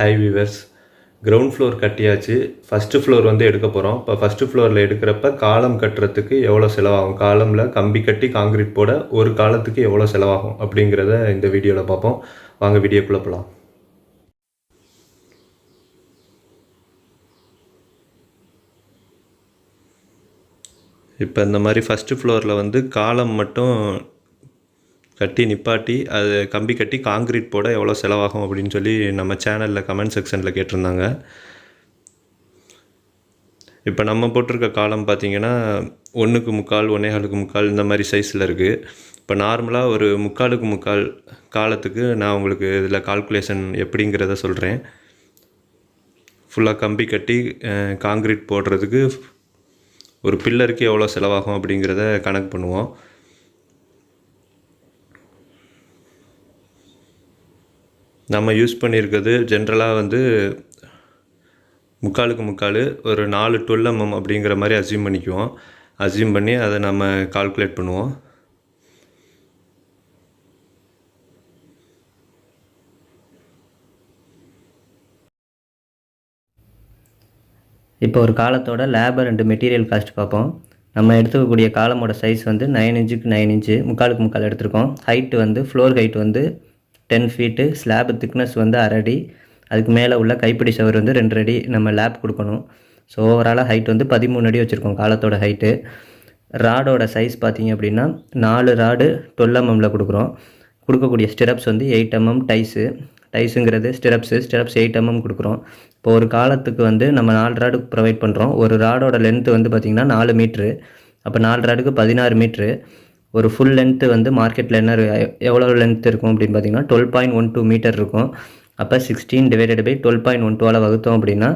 High viewers ground floor கட்டியாச்சு. First floor வந்து எடுக்க போகிறோம் இப்போ ஃபஸ்ட்டு ஃப்ளோரில் எடுக்கிறப்ப காலம் கட்டுறதுக்கு எவ்வளோ செலவாகும்? காலமில் கம்பி கட்டி காங்கிரீட் போட ஒரு காலத்துக்கு எவ்வளோ செலவாகும்? அப்படிங்கிறத இந்த வீடியோவில் பார்ப்போம். வாங்க வீடியோக்குள்ளே போகலாம் இப்போ இந்த மாதிரி ஃபஸ்ட்டு ஃப்ளோரில் வந்து காலம் மட்டும் கட்டி நிப்பாட்டி அது கம்பி கட்டி காங்கிரீட் போட எவ்வளோ செலவாகும் அப்படின்னு சொல்லி நம்ம சேனலில் கமெண்ட் செக்ஷனில் கேட்டிருந்தாங்க. இப்போ நம்ம போட்டிருக்க காலம் பார்த்தீங்கன்னா ஒன்றுக்கு முக்கால் ஒன்னேகாலுக்கு முக்கால் இந்த மாதிரி சைஸில் இருக்குது இப்போ நார்மலாக ஒரு முக்காலுக்கு முக்கால் காலத்துக்கு நான் உங்களுக்கு இதில் கால்குலேஷன் எப்படிங்கிறத சொல்கிறேன் ஃபுல்லாக கம்பி கட்டி காங்கிரீட் போடுறதுக்கு ஒரு பில்லருக்கு எவ்வளோ செலவாகும் அப்படிங்கிறத கணக்கு பண்ணுவோம். நம்ம யூஸ் பண்ணியிருக்கிறது ஜென்ரலாக வந்து முக்காலுக்கு முக்கால் ஒரு நாலு டுவெல் எம்எம் அப்படிங்கிற மாதிரி அசியூம் பண்ணிக்குவோம். அசியூம் பண்ணி அதை நம்ம கால்குலேட் பண்ணுவோம். இப்போ ஒரு காலத்தோட லேபர் அண்ட் மெட்டீரியல் காஸ்ட் பார்ப்போம். நம்ம எடுத்துக்கக்கூடிய காலமோட சைஸ் வந்து நைன் இன்ச்சுக்கு நைன் இன்ச்சு முக்காலுக்கு முக்கால் எடுத்திருக்கோம். ஹைட்டு வந்து ஃப்ளோர் ஹைட் வந்து டென் ஃபீட்டு ஸ்லாப் திக்னஸ் வந்து அரை அடி. அதுக்கு மேலே உள்ள கைப்பிடி சவர் வந்து ரெண்டு அடி நம்ம லேப் கொடுக்கணும். ஸோ ஓவராலாக ஹைட் வந்து பதிமூணு அடி வச்சுருக்கோம் காலத்தோட ஹைட்டு ராடோட சைஸ் பார்த்தீங்க அப்படின்னா நாலு ராடு டுவெல் எம்எம்மில் கொடுக்குறோம். கொடுக்கக்கூடிய ஸ்டிரப்ஸ் வந்து எயிட் எம்எம் டைஸு டைஸுங்கிறது ஸ்டிரப்ஸு ஸ்டிரப்ஸ் எயிட் எம்எம் கொடுக்குறோம். இப்போ ஒரு காலத்துக்கு வந்து நம்ம நாலு ராடு ப்ரொவைட் பண்ணுறோம் ஒரு ராடோட லென்த்து வந்து பார்த்திங்கன்னா நாலு மீட்ரு அப்போ நாலு ராடுக்கு பதினாறு மீட்ரு ஒரு ஃபுல் லென்த்து வந்து மார்க்கெட்டில் என்ன எவ்வளோ லென்த் இருக்கும் அப்படின்னு பார்த்தீங்கன்னா twelve point one two metre இருக்கும். அப்போ sixteen divided by twelve point one டூவால் வகுத்தோம் அப்படின்னா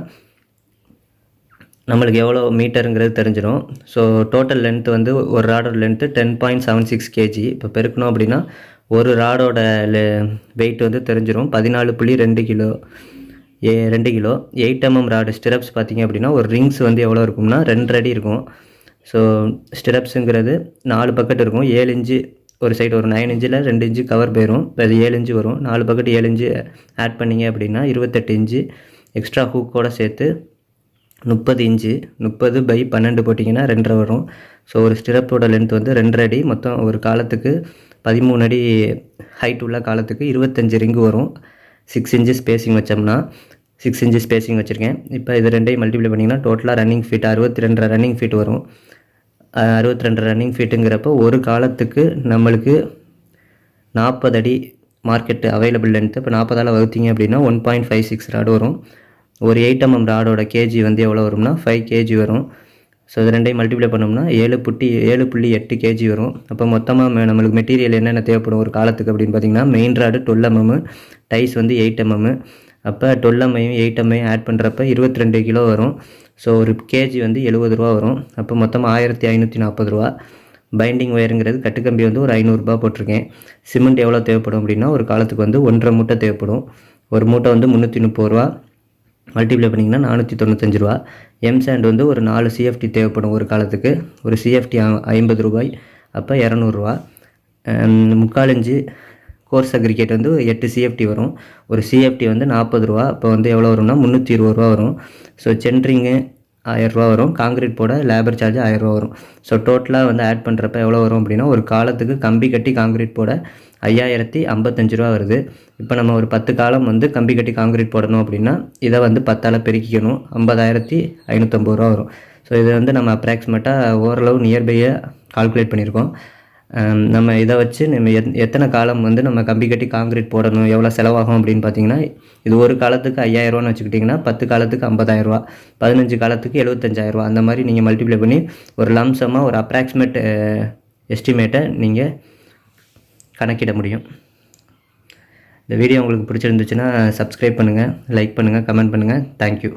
நம்மளுக்கு எவ்வளோ மீட்டருங்கிறது தெரிஞ்சிடும். ஸோ டோட்டல் லென்த் வந்து ஒரு ராடோட length ten point seven six kg இப்போ பெருக்கணும் அப்படின்னா ஒரு ராடோட வெயிட் வந்து தெரிஞ்சிடும் பதினாலு புள்ளி ரெண்டு கிலோ ஏ ரெண்டு kilo. Eight MM rod stirrups பார்த்தீங்க அப்படின்னா ஒரு ரிங்ஸ் வந்து எவ்வளோ இருக்கும்னா ரெண்டு அடி இருக்கும். ஸோ ஸ்டிரப்ஸுங்கிறது நாலு பக்கெட் இருக்கும். ஏழு இன்ச்சு ஒரு சைடு ஒரு நைன் இன்ச்சில் ரெண்டு இன்ச்சு கவர் போயிடும் அது ஏழு இன்ச்சு வரும். நாலு பக்கெட் ஏழு இன்ச்சு ஆட் பண்ணீங்க அப்படின்னா இருபத்தெட்டு இன்ச்சு எக்ஸ்ட்ரா ஹூக்கோட சேர்த்து முப்பது இன்ச்சு முப்பது பை பன்னெண்டு போட்டிங்கன்னா ரெண்டரை வரும். ஸோ ஒரு ஸ்டிரப்போட லென்த் வந்து ரெண்டரை அடி. மொத்தம் ஒரு காலத்துக்கு பதிமூணு அடி ஹைட் உள்ள காலத்துக்கு இருபத்தஞ்சி ரிங்கு வரும். சிக்ஸ் இன்ச்சு ஸ்பேசிங் வச்சோம்னா சிக்ஸ் இன்ச்சு ஸ்பேசிங் வச்சுருக்கேன். இப்போ இது ரெண்டையும் மல்டிப்ளை பண்ணிங்கன்னா டோட்டலாக ரன்னிங் ஃபீட் அறுபத்தி ரெண்டரை ரன்னிங் ஃபீட் வரும். அறுபத்தி ரெண்டு ரன்னிங் ஃபீட்டுங்கிறப்போ ஒரு காலத்துக்கு நம்மளுக்கு நாற்பது அடி மார்க்கெட்டு அவைலபிள் லென்த்து இப்போ நாற்பதால் வகுத்தீங்க அப்படின்னா one point five six rod வரும். ஒரு எயிட் எம்எம் ராடோட கேஜி வந்து எவ்வளோ வரும்னா ஃபைவ் கேஜி வரும். ஸோ இது ரெண்டையும் மல்டிப்ளை பண்ணோம்னா ஏழு புட்டி ஏழு புள்ளி எட்டு கேஜி வரும். அப்போ மொத்தமாக நம்மளுக்கு மெட்டீரியல் என்னென்ன தேவைப்படும் ஒரு காலத்துக்கு அப்படின்னு பார்த்தீங்கன்னா main rod twelve MM ties வந்து எயிட் எம்எம் அப்போ டுவெல் எம்ஐயும் எயிட் எம்ஐயும் ஆட் பண்ணுறப்ப இருபத்தி ரெண்டு கிலோ வரும். ஸோ ஒரு கேஜி வந்து எழுபது ரூபா வரும். அப்போ மொத்தமாக ஆயிரத்தி ஐநூற்றி நாற்பது ரூபா. பைண்டிங் ஒயருங்கிறது கட்டுக்கம்பி வந்து ஒரு ஐநூறுரூபா போட்டிருக்கேன். சிமெண்ட் எவ்வளோ தேவைப்படும் அப்படின்னா ஒரு காலத்துக்கு வந்து ஒன்றரை மூட்டை தேவைப்படும். ஒரு மூட்டை வந்து முந்நூற்றி முப்பது ரூபா. மல்டிப்ளை பண்ணிங்கன்னா நானூற்றி தொண்ணூத்தஞ்சு ரூபா. எம் சாண்ட் வந்து ஒரு நாலு சிஎஃப்டி தேவைப்படும் ஒரு காலத்துக்கு. ஒரு சிஎஃப்டி ஐம்பது ரூபாய். அப்போ இரநூறுவா முக்கால் கோர்ஸ் அக்ரிகேட் வந்து எட்டு சிஎஃப்டி வரும். ஒரு சிஎஃப்டி வந்து நாற்பது ரூபா அப்போ வந்து எவ்வளோ வரும்னா முந்நூற்றி இருபது ரூபா வரும். ஸோ சென்ட்ரிங்கு ஆயிரரூவா வரும். காங்கிரீட் போட லேபர் சார்ஜ் ஆயிரரூவா வரும். ஸோ டோட்டலாக வந்து ஆட் பண்ணுறப்ப எவ்வளோ வரும் அப்படின்னா ஒரு காலத்துக்கு கம்பி கட்டி காங்கிரீட் போட ஐயாயிரத்தி ஐம்பத்தஞ்சு ரூபா வருது. இப்போ நம்ம ஒரு பத்து காலம் வந்து கம்பி கட்டி காங்கிரீட் போடணும் அப்படின்னா இதை வந்து பத்தால் பெருக்கிக்கணும். ஐம்பதாயிரத்தி ஐநூற்றம்பது ரூபா வரும். ஸோ இதை வந்து நம்ம அப்ராக்சிமேட்டாக ஓரளவு நியர்பையை கால்குலேட் பண்ணியிருக்கோம். நம்ம இதை வச்சு நம்ம எத் எத்தனை காலம் வந்து நம்ம கம்பி கட்டி காங்கிரீட் போடணும் எவ்வளோ செலவாகும் அப்படின்னு பார்த்தீங்கன்னா இது ஒரு காலத்துக்கு ஐயாயிரரூவான்னு வச்சுக்கிட்டிங்கன்னா பத்து காலத்துக்கு ஐம்பதாயிரரூவா பதினஞ்சு காலத்துக்கு எழுபத்தஞ்சாயிரரூவா அந்த மாதிரி நீங்கள் மல்டிப்ளை பண்ணி ஒரு லம்சமாக ஒரு அப்ராக்சிமேட் எஸ்டிமேட்டை நீங்கள் கணக்கிட முடியும். இந்த வீடியோ உங்களுக்கு பிடிச்சிருந்துச்சுன்னா சப்ஸ்கிரைப் பண்ணுங்கள் லைக் பண்ணுங்கள் கமெண்ட் பண்ணுங்கள் தேங்க்யூ